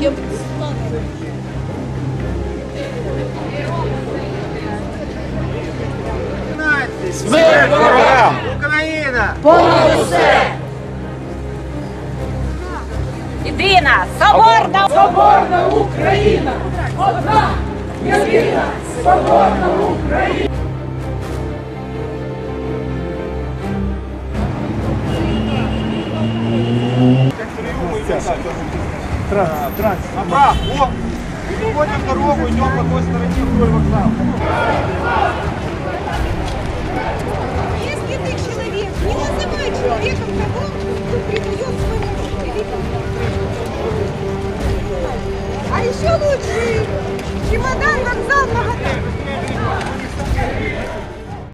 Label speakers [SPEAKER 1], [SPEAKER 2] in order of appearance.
[SPEAKER 1] Я буду слава.
[SPEAKER 2] Смерть! Україна!
[SPEAKER 3] Єдина, соборна,
[SPEAKER 4] Соборна Україна! Одна! Єдина! Соборна Україна!
[SPEAKER 2] Направо! О! Переходим дорогу, идем по той стороне вдоль вокзала.
[SPEAKER 1] Если ты человек, не называй человеком того, кто придает своему великому. А еще лучше